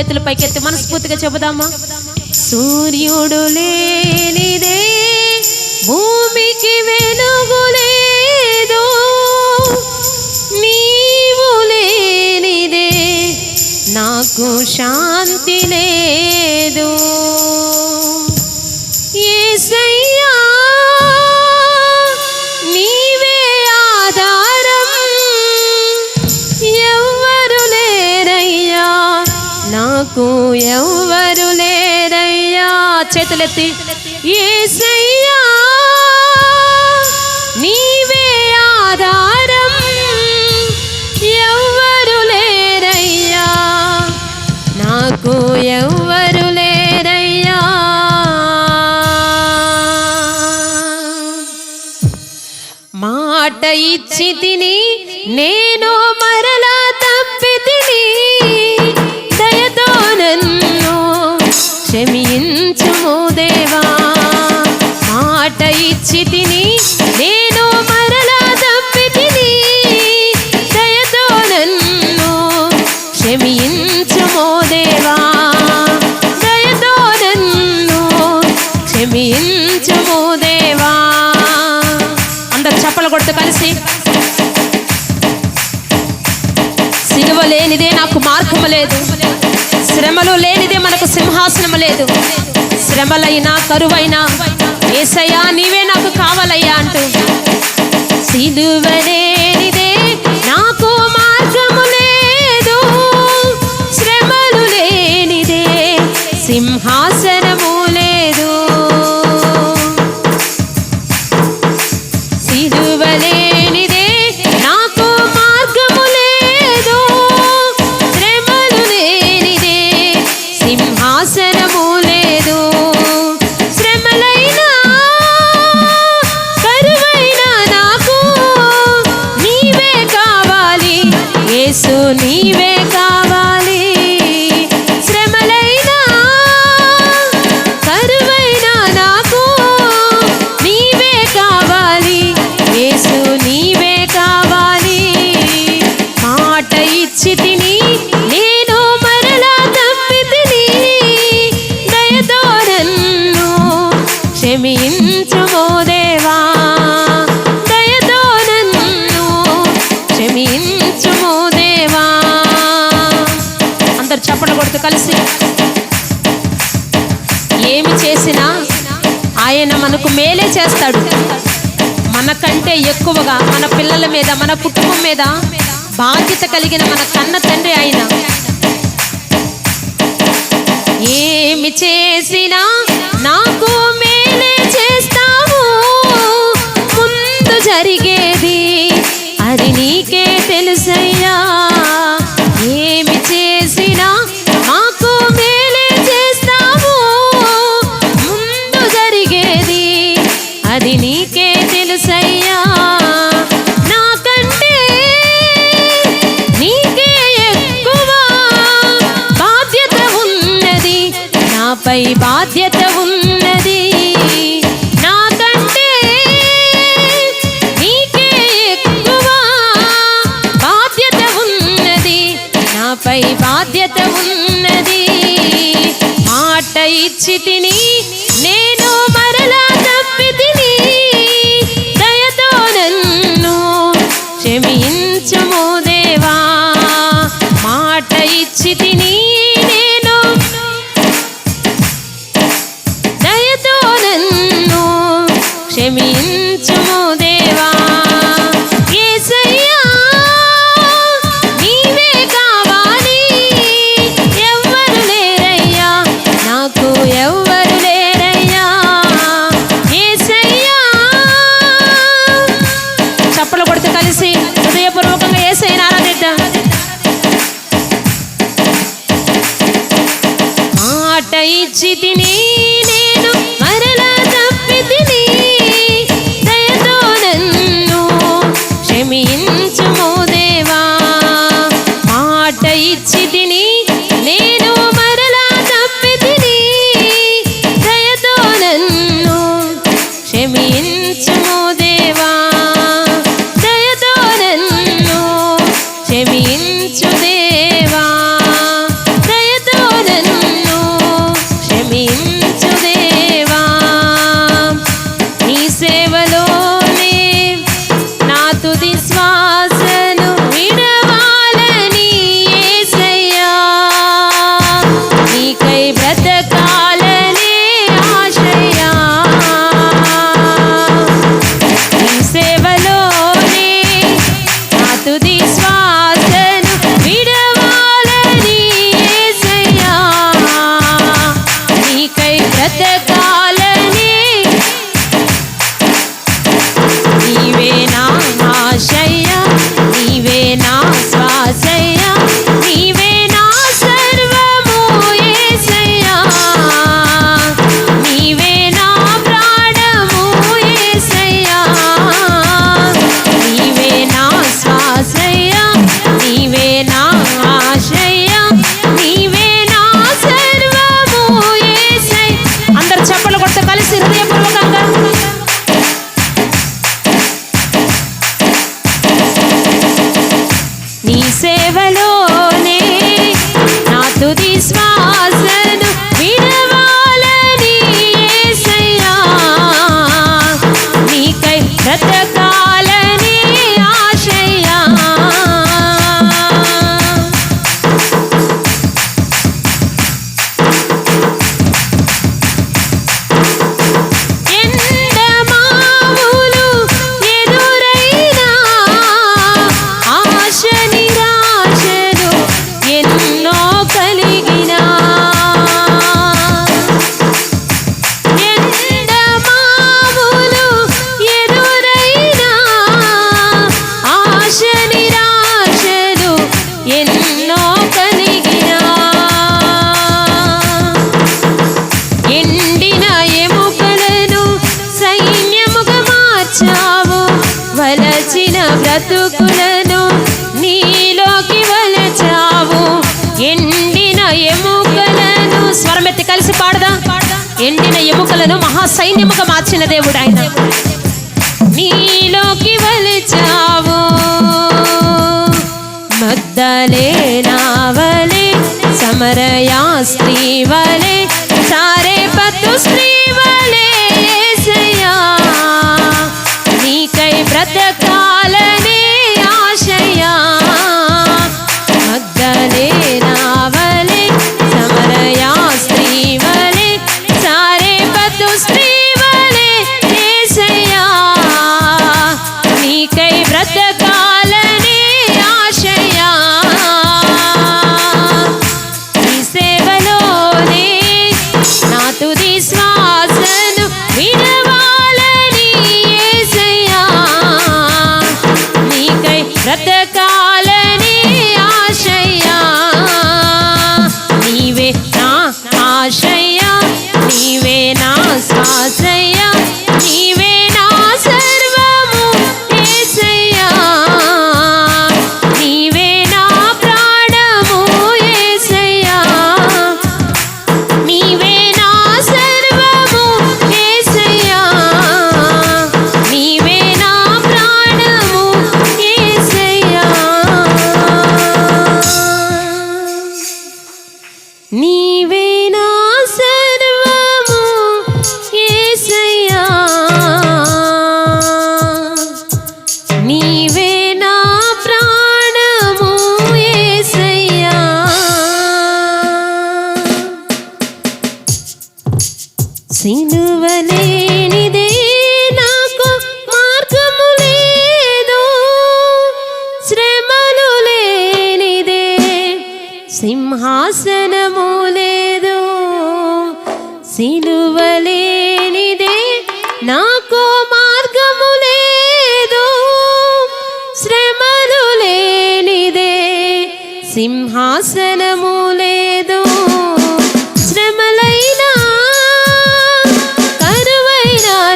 చేతులు పైకెత్తి మనస్ఫూర్తిగా చెబుదామా? సూర్యుడు లేనిదే భూమికి వెలుగు లేదు. నీవు లేనిదే నాకు శాంతి లేదు. చేతులెత్తి యేసయ్యా నీవే ఆధారం ఎవ్వరు లేరయ్యా నాకు ఎవ్వరు లేరయ్యా. మాట ఇచ్చి తిని నేను మరలా తప్పి తిని దయతో నన్ను క్షమి మాట నేను మరలా తప్పి తిని దయతో నన్ను క్షమించుము దేవా. దయతో నన్ను క్షమించుము దేవా. అందరు చప్పలు కొడుతూ కలిసి సిలువ లేనిదే నాకు మార్గము లేదు. శ్రమలు లేనిదే మనకు సింహాసనము లేదు. శ్రమలైనా కరువైనా ఏసయా నీవే సిలువ అందరు చప్పట కొడుతూ కలిసి? ఏమి చేసినా ఆయన మనకు మేలే చేస్తాడు. మనకంటే ఎక్కువగా మన పిల్లల మీద మన కుటుంబం మీద బాధ్యత కలిగిన మన కన్న తండ్రి ఆయన. ఏమి చేసినా నాకు అది నీకే తెలుసయ్యా. నాకంటే నీకే ఎక్కువ బాధ్యత ఉన్నది. నాపై బాధ్యత ఉన్నది. నాకంటే నీకే ఎక్కువ బాధ్యత ఉన్నది. నాపై బాధ్యత ఉన్నది. మాట ఇచ్చి తిని నేను క్షమించుము దేవా. యేసయ్యా నీవే కావాలి. ఎవ్వరు లేరయ్యా నాకు ఎవ్వరు లేరయ్యా. చప్పలు కొడితే కలిసి హృదయపూర్వకంగా ఏసైనా ఆరాధిద్దాం మాట ఇచ్చి తిని ఇచ్చి these scars. సేవలో జీవితాలను మహాసైన్యముగా మార్చిన దేవుడు ఆయన. నీలోకి వలిచావు సమరయా స్త్రీ వలే సారే పత్తు స్త్రీ సిలువలేనిదే నాకు మార్గము లేదు శ్రమలు లేనిదే సింహాసనము లేదు.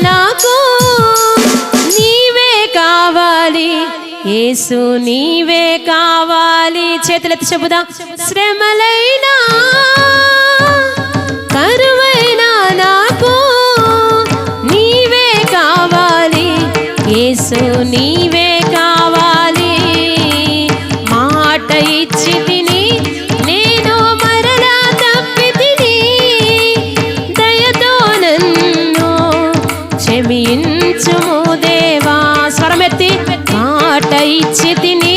నాకు నీవే కావాలి యేసు నీవే కావాలి. చేతులెత్తి చెబుదా శ్రమలైనా మాట ఇచ్చి తిని నేను మరలా తప్పి తిని దయతో నన్ను క్షమించుము దేవా. స్వరమెత్తి మాట ఇచ్చి తిని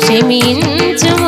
క్షమించుము